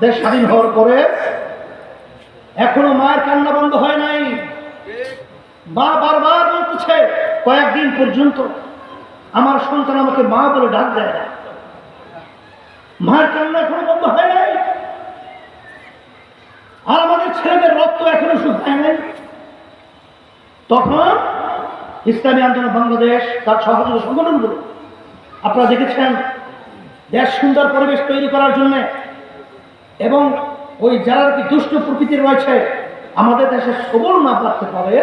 দেশ স্বাধীন হওয়ার পরে এখনও মায়ের কান্না বন্ধ হয় নাই। মা বারবার বলতেছে, কয়েকদিন পর্যন্ত আমার সন্তান আমাকে মা বলে ডাক দেয় না। মায়ের কান্না এখনও বন্ধ হয় নাই। আর আমাদের ছেলেদের রক্ত এখনও শুকায় নাই। তখন ইসলামী আন্দোলন বাংলাদেশ তার সহযোগী সংগঠনগুলো, আপনারা দেখেছেন, দেশ সুন্দর পরিবেশ তৈরি করার জন্য এবং ওই যারা কি দুষ্ট প্রকৃতির রয়েছে, আমাদের দেশে সবল না রাখতে পারে,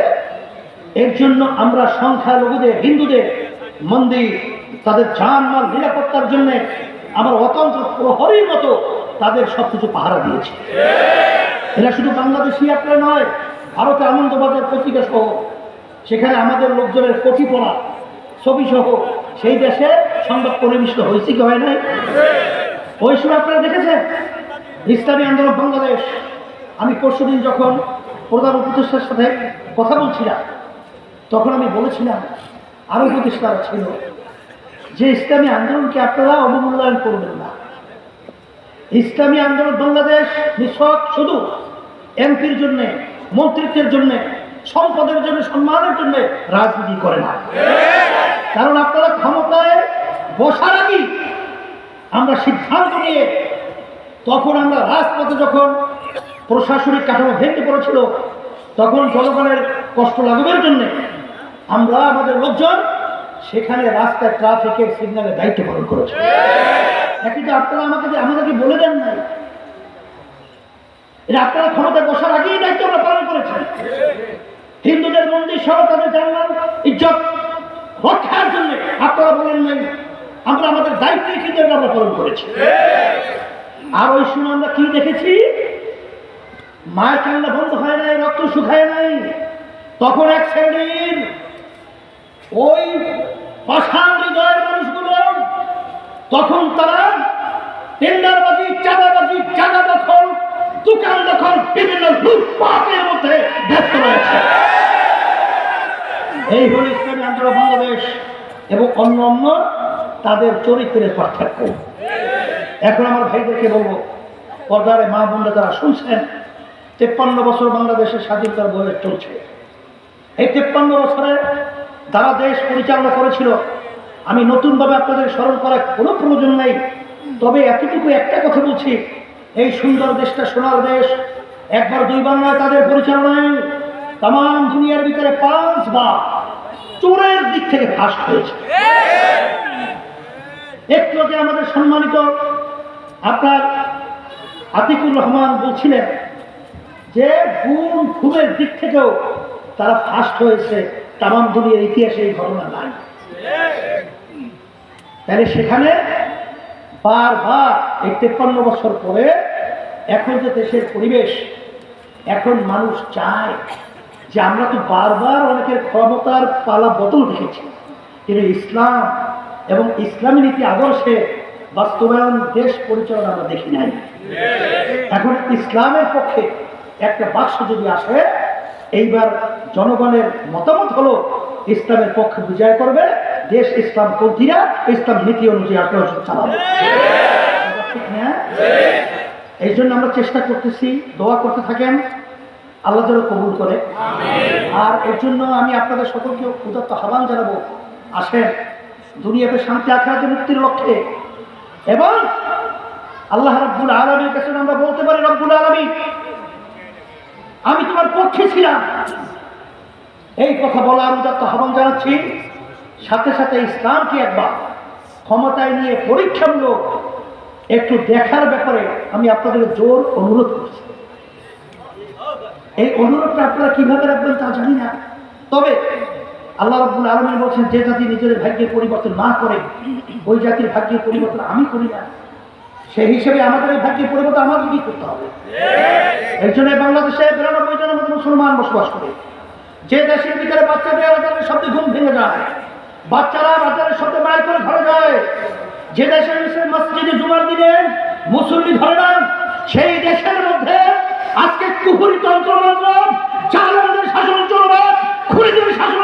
এর জন্য আমরা সংখ্যালঘুদের, হিন্দুদের মন্দির, তাদের জানমাল নিরাপত্তার জন্য আমার অতন্ত্র প্রহরীর মতো তাদের সব কিছু পাহারা দিয়েছে। এরা শুধু বাংলাদেশি আপনার নয়, ভারতে আনন্দবাজার পত্রিকা সহ, সেখানে আমাদের লোকজনের কোটি পড়া ছবি সহ সেই দেশে সংবাদ পরিবেশিত হয়েছে কি হয় নাই? ওই সময় আপনারা দেখেছেন? ইসলামী আন্দোলন বাংলাদেশ। আমি পরশুদিন যখন প্রধান উপদেষ্টার সাথে কথা বলছিলাম, তখন আমি বলেছিলাম আরও উপদেষ্টারা ছিল, যে ইসলামী আন্দোলনকে আপনারা অবমূল্যায়ন করবেন না। ইসলামী আন্দোলন বাংলাদেশ নিঃশক শুধু এমপির জন্য, মন্ত্রিত্বের জন্য, সম্পদের জন্য, সম্মানের জন্য রাজনীতি করে না। কারণ আপনারা ক্ষমতায় বসার আগেই আমরা সিদ্ধান্ত নিয়ে তখন আমরা রাজপথে যখন প্রশাসনিক কাঠামো ভেঙে পড়েছিল, তখন জনগণের কষ্ট লাঘবের জন্য আমরা, আমাদের লোকজন, সেখানে রাস্তায় ট্রাফিকের সিগন্যালের দায়িত্ব পালন করেছি। একই তো আপনারা আমাকে আমাদেরকে বলে দেন নাই এটা আপনারা ক্ষমতায় বসার আগেই দায়িত্ব আমরা পালন করেছি। হিন্দুদের মন্দির সহ তাদের জানলাম ইজ্জত রক্ষার জন্য আপনারা বলেন নাই, আমরা আমাদের দায়িত্ব কিন্তু আমরা পালন করেছি। আর ওই সময় আমরা কি দেখেছি? মায়ের কান্না বন্ধ হয় নাই, রক্ত শুকায় নাই। তখন এক শ্রেণির ওই পাষাণ হৃদয়ের মানুষগুলো তখন তারা টেন্ডারবাজি, চাঁদাবাজি জায়গা দখল, দোকান দখল, বিভিন্ন লুটপাটের মধ্যে ব্যস্ত রয়েছে। এই হল ইসলামী আন্দোলন বাংলাদেশ এবং অন্য অন্য তাদের চরিত্রের পার্থক্য। এখন আমার ভাইদেরকে বলব পর্দারে মা বোনরা যারা শুনছেন তেপ্পান্ন বছর বাংলাদেশের স্বাধীনতার বয়স চলছে। এই তেপ্পান্ন বছরে তারা দেশ পরিচালনা করেছিল আমি নতুনভাবে আপনাদের স্মরণ করার কোনো প্রয়োজন নেই। তবে এতটুকু একটা কথা বলছি এই সুন্দর দেশটা সোনার দেশ একবার দুইবার নয় তাদের পরিচালনায় তাম দুনিয়ার ভিতরে পাঁচবার চোরের দিক থেকে ফাঁস হয়েছে। একটু আগে আমাদের সম্মানিত আপনার আতিকুর রহমান বলছিলেন যে গুণ খুনের দিক থেকেও তারা ফার্স্ট হয়েছে তামাম দুনিয়ার ইতিহাসে এই ঘটনা নাই। তাহলে সেখানে বারবার এই তেপ্পান্ন বছর পরে এখন যে দেশের পরিবেশ, এখন মানুষ চায় যে আমরা তো বারবার অনেকের ক্ষমতার পালা বদল দেখেছি। কিন্তু ইসলাম এবং ইসলামী নীতি আদর্শে বাস্তবায়ন, দেশ পরিচালনা আমরা দেখি নাই। এখন ইসলামের পক্ষে একটা বাক্স যদি আসে, এইবার জনগণের মতামত হলো, ইসলামের পক্ষে বিজয় করবে, দেশ ইসলাম পন্থীরা ইসলাম নীতি অনুযায়ী আপনারা চালাবে। এই জন্য আমরা চেষ্টা করতেছি, দোয়া করতে থাকেন, আল্লাহ যেন কবুল করে। আর এর জন্য আমি আপনাদের সকলকে উদাত্ত আহ্বান জানাব, আসেন, দুনিয়াতে শান্তি আখড়াতে মুক্তির লক্ষ্যে এবং আল্লাহ রব্বুল আলমীর কাছে আমরা বলতে পারি, রব্বুল আলমী আমি তোমার পক্ষে ছিলাম। এই কথা বলার উদাত্ত আহ্বান জানাচ্ছি। সাথে সাথে ইসলামকে একবার ক্ষমতায় নিয়ে পরীক্ষামূলক একটু দেখার ব্যাপারে আমি আপনাদের জোর অনুরোধ করছি। এই অনুরোধটা আপনারা কীভাবে রাখবেন তা জানি না। তবে আল্লাহ রব্বুল আলমী বলছেন, যে জাতি নিজেদের ভাগ্যের পরিবর্তন না করে, ওই জাতির ভাগ্যের পরিবর্তন আমি করি না। সেই হিসেবে আমাদের এই ভাগ্যের পরিবর্তন আমাদের কি করতে হবে। এর জন্য বাংলাদেশে বিরানব্বই জনের মতো মুসলমান বসবাস করে। যে দেশের ভিতরে বাচ্চাদের বাচ্চাদের শব্দে ঘুম ভেঙে যায়, বাচ্চারা বাচ্চাদের শব্দে মায়ের করে ঘরে যায়। যে দেশের মসজিদে জুমার দিনে মুসল্লি ধরে না, সেই দেশের মধ্যে আজকে কুহুরি তন্ত্র মন্ত্র, জালেমদের শাসন চলবে খুরিদের শাসন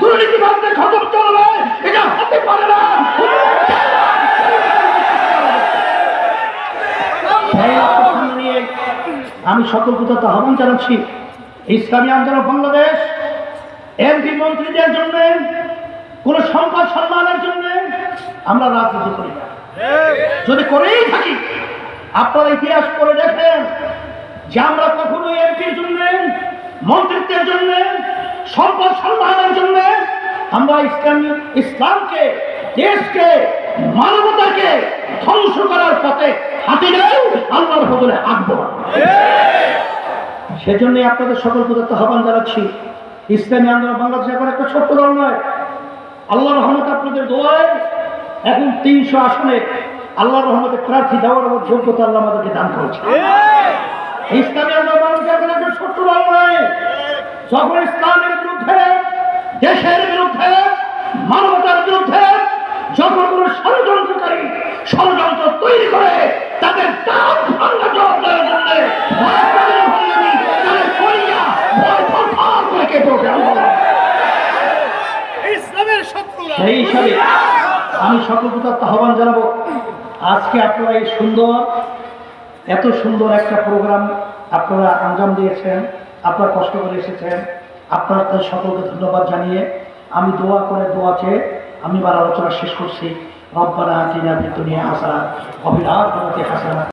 চলবে দুর্নীতিবাদদের খতম চলবে, এটা হতে পারে না। আমি কোথাও আহ্বান জানাচ্ছি। ইসলামী আন্দোলন বাংলাদেশ এমপি মন্ত্রীদের জন্য, কোন সম্পদ সম্মানের জন্য আমরা রাজনীতি করি না। যদি করেই থাকি, আপনারা ইতিহাস করে দেখেন যে আমরা কখনো এমপির জন্য, মন্ত্রিত্বের জন্য সম্পদ সম্মানের জন্য আমরা ইসলাম ইসলামকে, দেশকে, মানবতাকে ধ্বংস করার পথে হাতে নেই, আল্লাহর বদলে আঁকবো। সেজন্যই আপনাদের সকল প্রদত্ত আহ্বান জানাচ্ছি। ইসলামী আন্দোলন বাংলাদেশ এখন একটা ছোট্ট দল নয়। আল্লাহ রহমত আপনাদের দোয়ায় এখন তিনশো আসনে আল্লাহ রহমতে প্রার্থী দেওয়ার মতো যোগ্যতা আল্লাহ আমাদেরকে দান করেছে ইসলামী আন্দোলন বাংলাদেশ এখন একটা ছোট্ট দল নয়। ইসলামের বিরুদ্ধে দেশের বিরুদ্ধে মানবতার বিরুদ্ধে যখন কোনো ষড়যন্ত্রকারী ষড়যন্ত্র তৈরি করে তাদের দাম ভাঙা সেই হিসাবে আমি সকল কোথাও আহ্বান জানাব। আজকে আপনারা এই সুন্দর এত সুন্দর একটা প্রোগ্রাম আপনারা আঞ্জাম দিয়েছেন। আপনারা কষ্ট করে এসেছেন। আপনার সকলকে ধন্যবাদ জানিয়ে আমি দোয়া করে দোয়া চেয়ে আমি আমার আলোচনা শেষ করছি। রব্বানা আতিনা বিদ্যুনিয়া হাসানা ওয়া হাসানা।